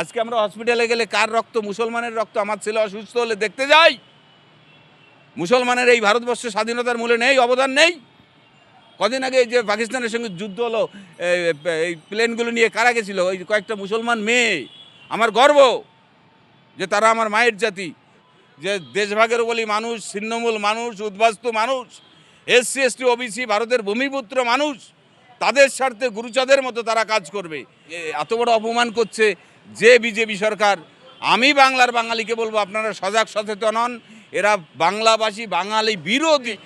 আজকে আমরা হসপিটালে গেলে কার রক্ত? মুসলমানের রক্ত। আমার ছেলে অসুস্থ হলে দেখতে যাই। মুসলমানের এই ভারতবর্ষের স্বাধীনতার মূলে নেই, অবদান নেই। কদিন আগে যে পাকিস্তানের সঙ্গে যুদ্ধ হলো এই প্লেনগুলো নিয়ে কারা গেছিল? ওই কয়েকটা মুসলমান মেয়ে। আমার গর্ব যে তারা আমার মায়ের জাতি। যে দেশভাগের বলি মানুষ, ছিন্নমূল মানুষ, উদ্বাস্তু মানুষ, এসসি, এসটি, ওবিসি, ভারতের ভূমিপুত্র মানুষ, তাদের স্বার্থে গুরুচাঁদের মতো তারা কাজ করবে। এত বড় অপমান করছে। যে বিজেপি সরকার, আমি বাংলার বাঙালিকে বলব, আপনারা সজাগ সচেতন হন। এরা বাংলাভাষী বাঙালি বিরোধী।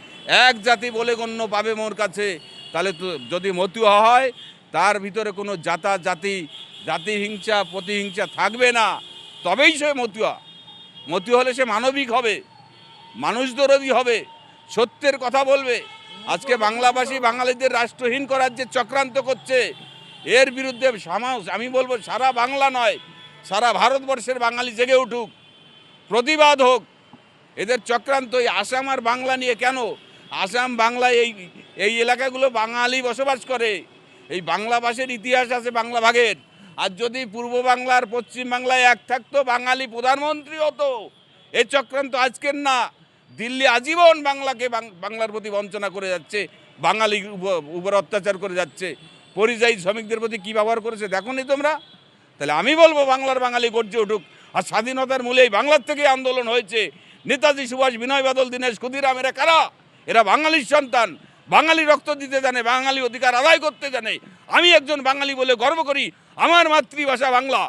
এক জাতি বলে গণ্য পাবে মোর কাছে। তাহলে তো যদি মতুয়া হয়, তার ভিতরে কোনো জাতা, জাতি, জাতিহিংসা, প্রতিহিংসা থাকবে না। তবেই সে মতুয়া। মতুয়া হলে সে মানবিক হবে, মানুষ দরদি হবে, সত্যের কথা বলবে। আজকে বাংলাভাষী বাঙালিদের রাষ্ট্রহীন করার যে চক্রান্ত করছে এর বিরুদ্ধে সামাস আমি বলব সারা বাংলা নয়, সারা ভারতবর্ষের বাঙালি জেগে উঠুক, প্রতিবাদ হোক। এদের চক্রান্ত এই আসাম আর বাংলা নিয়ে কেন? আসাম, বাংলা এই এই এলাকাগুলো বাঙালি বসবাস করে। এই বাংলা ভাষার ইতিহাস আছে বাংলা ভাগের। আর যদি পূর্ব বাংলার পশ্চিম বাংলায় এক থাকতো, বাঙালি প্রধানমন্ত্রী হতো। এই চক্রান্ত আজকের না। দিল্লি আজীবন বাংলাকে বাংলার প্রতি বঞ্চনা করে যাচ্ছে বাঙালি উপ- উপর অত্যাচার করে যাচ্ছে। পরিযায়ী শ্রমিকদের প্রতি কী ব্যবহার করেছে দেখো নি তোমরা। তাহলে আমি বলব বাংলার বাঙালি গর্জে উঠুক। আর স্বাধীনতার মূলে এই বাংলার থেকে আন্দোলন হয়েছে। নেতাজি সুভাষ বিনয় বাদল, দীনেশ ক্ষুদিরাম এরা কারা? এরা বাঙালির সন্তান। বাঙালি রক্ত দিতে জানে, বাঙালি অধিকার আদায় করতে জানে। আমি একজন বাঙালি বলে গর্ব করি, আমার মাতৃভাষা বাংলা।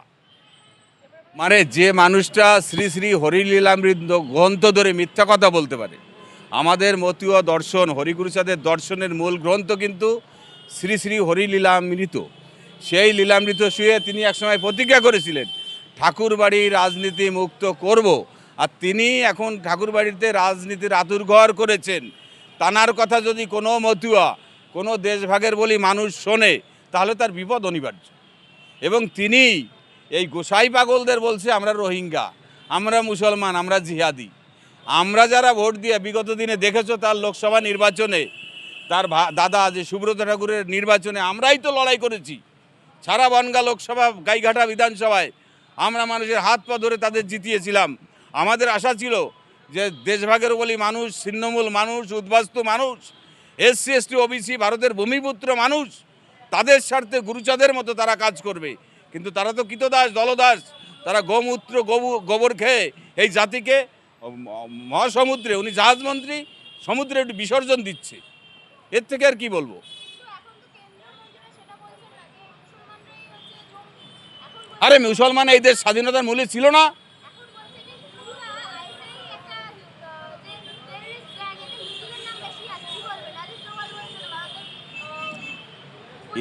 মানে যে মানুষটা শ্রী শ্রী হরিলীলামৃত গ্রন্থ ধরে মিথ্যা কথা বলতে পারে। আমাদের মতীয় দর্শন হরিগুরুচাঁদের দর্শনের মূল গ্রন্থ কিন্তু শ্রী শ্রী হরি হরিলীলামৃত সেই লীলামৃত শুয়ে তিনি একসময় প্রতিজ্ঞা করেছিলেন, ঠাকুরবাড়ি রাজনীতি মুক্ত করব। আর তিনি এখন ঠাকুরবাড়িতে রাজনীতির আতুরঘর করেছেন। তানার কথা যদি কোনো মতুয়া, কোনো দেশভাগের বলি মানুষ শোনে, তাহলে তার বিপদ অনিবার্য। এবং তিনি এই গোসাই পাগলদের বলছে, আমরা রোহিঙ্গা, আমরা মুসলমান, আমরা জিহাদি। আমরা যারা ভোট দিয়ে বিগত দিনে দেখেছ তার লোকসভা নির্বাচনে তার দাদা যে সুব্রত ঠাকুরের নির্বাচনে আমরাই তো লড়াই করেছি। সারা বনগা লোকসভা, গাইঘাটা বিধানসভায় আমরা মানুষের হাত পা ধরে তাদের জিতিয়েছিলাম। আমাদের আশা ছিল যে দেশভাগের বলি মানুষ, ছিন্নমূল মানুষ, উদ্বাস্তু মানুষ, এসসি, এসটি, ওবিসি, ভারতের ভূমিপুত্র মানুষ, তাদের স্বার্থে গুরুচাঁদের মতো তারা কাজ করবে। কিন্তু তারা তো কৃতদাস, দলদাস, তারা গোমূত্র, গোবু, গোবর খেয়ে এই জাতিকে মহাসমুদ্রে, উনি জাহাজমন্ত্রী, সমুদ্রে একটু বিসর্জন দিচ্ছে। এর থেকে আর কি বলব? আরে মুসলমান এই দেশ স্বাধীনতার মূলে ছিল না।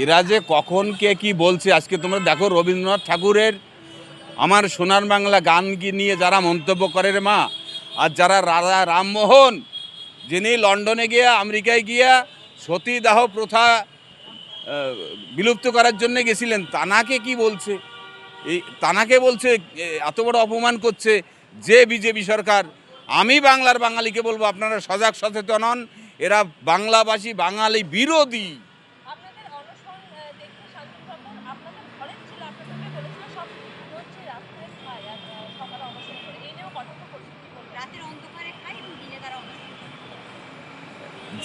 এরা যে কখন কে কি বলছে, আজকে তোমরা দেখো রবীন্দ্রনাথ ঠাকুরের আমার সোনার বাংলা গান নিয়ে যারা মন্তব্য করে মা, আর যারা রাজা রামমোহন, যিনি লন্ডনে গিয়া, আমেরিকায় গিয়া সতীদাহ প্রথা বিলুপ্ত করার জন্য গেছিলেন। তানাকে কি বলছে? এই তানাকে বলছে এত বড় অপমান করছে যে বিজেপি সরকার। আমি বাংলার বাঙালিকে বলব আপনারা সজাগ সচেতন হন। এরা বাংলাভাষী বাঙালি বিরোধী।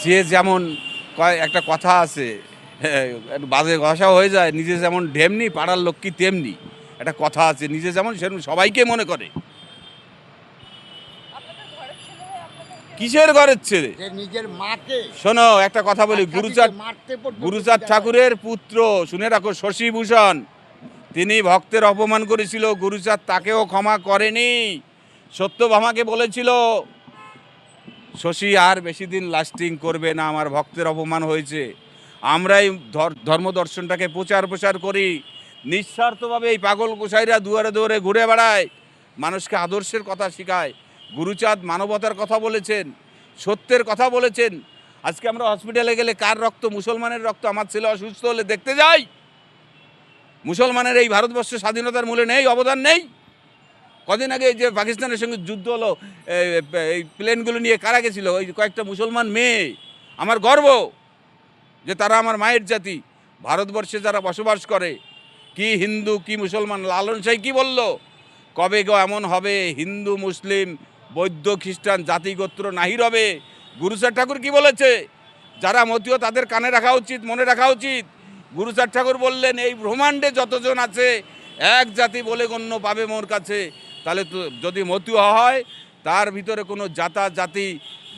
যে যেমন একটা কথা আছে একটু বাজে ঘষা হয়ে যায় নিজে যেমন ঢেমনি পাড়ার লক্ষ্মী তেমনি? একটা কথা আছে নিজে যেমন সেরকম সবাইকে মনে করে। কিসের ঘরের ছেলে? নিজের মাকে শোনো একটা কথা বলি গুরুচাঁদ গুরুচাঁদ ঠাকুরের পুত্র শুনে রাখো শশীভূষণ তিনি ভক্তের অপমান করেছিল গুরুচাঁদ তাকেও ক্ষমা করেনি। সত্যভামাকে বলেছিল শশী আর বেশি দিন লাস্টিং করবে না, আমার ভক্তের অপমান হয়েছে। আমরাই ধর- ধর্ম দর্শনটাকে প্রচার প্রসার করি। নিঃস্বার্থভাবে এই পাগল গোসাইরা দুয়ারে দুয়ারে ঘুরে বেড়ায়, মানুষকে আদর্শের কথা শেখায়। গুরুচাঁদ মানবতার কথা বলেছেন, সত্যের কথা বলেছেন। আজকে আমরা হসপিটালে গেলে কার রক্ত? মুসলমানের রক্ত। আমার ছেলে অসুস্থ হলে দেখতে যাই। মুসলমানের এই ভারতবর্ষ স্বাধীনতার মূলে নেই, অবদান নেই। কদিন আগে যে পাকিস্তানের সঙ্গে যুদ্ধ হলো এই প্লেনগুলো নিয়ে কারা গেছিল? ওই কয়েকটা মুসলমান মেয়ে, আমার গর্ব যে তারা আমার মায়ের জাতি। ভারতবর্ষে যারা বসবাস করে, কি হিন্দু, কি মুসলমান, লালন সাই কী বলল? কবে গো এমন হবে? হিন্দু, মুসলিম, বৌদ্ধ, খ্রিস্টান জাতিগোত্র নাহি রবে গুরুচার ঠাকুর কি বলেছে? যারা মতীয় তাদের কানে রাখা উচিত, মনে রাখা উচিত। গুরুচার ঠাকুর বললেন, এই ব্রহ্মাণ্ডে যতজন আছে, এক জাতি বলে গণ্য পাবে মোর কাছে। তাহলে যদি মতীয় হয়, তার ভিতরে কোনো জাতা, জাতি,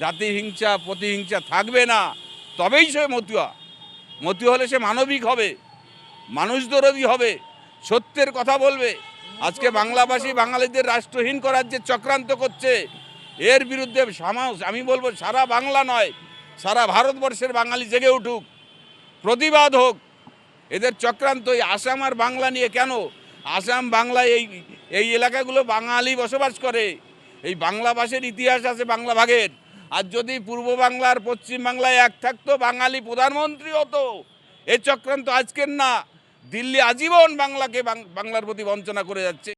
জাতিহিংসা, প্রতিহিংসা থাকবে না, তবেই সে মতুয়া। মতুয়া হলে সে মানবিক হবে, মানুষ হবে, সত্যের কথা বলবে। আজকে বাংলাভাষী বাঙালিদের রাষ্ট্রহীন করার যে চক্রান্ত করছে, এর বিরুদ্ধে আমি বলব সারা বাংলা নয়, সারা ভারতবর্ষের বাঙালি জেগে উঠুক, প্রতিবাদ হোক। এদের চক্রান্ত এই আসাম আর বাংলা নিয়ে কেন? আসাম বাংলা এই এই এলাকাগুলো বাঙালি বসবাস করে। এই বাংলা ভাষার ইতিহাস আছে বাংলা ভাগের। আর যদি পূর্ব বাংলার পশ্চিম বাংলায় এক থাকতো, বাঙালি প্রধানমন্ত্রী হতো। এ চক্রান্ত আজকের না, দিল্লি আজীবন বাংলাকে বাংলার প্রতি বঞ্চনা করে যাচ্ছে।